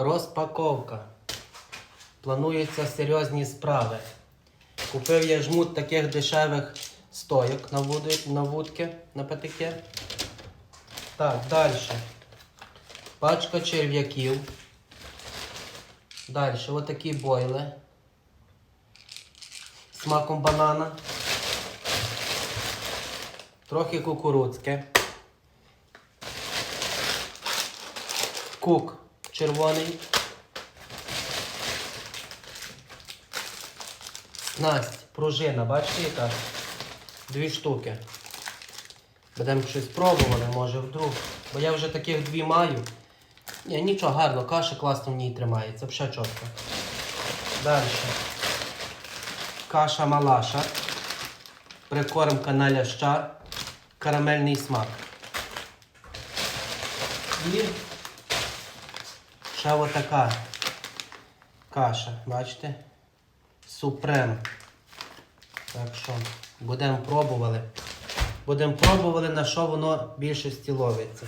Розпаковка. Плануються серйозні справи. Купив я жмут таких дешевих стойок на, вуди, на вудки, на патики. Так, далі. Пачка черв'яків. Далі, отакі бойли. Смаком банана. Трохи кукурудзьке. Кук червоний. Снасть, пружина, бачите яка? Дві штуки. Будемо щось пробувати, може вдруг. Бо я вже таких дві маю. Ні, нічого, гарно, каша класно в ній тримається, все чітко. Далі. Каша малаша. Прикормка на ляща. Карамельний смак. І ще отака каша, бачите? Супрем. Так що будемо пробували. Будемо пробували, на що воно більше ловиться.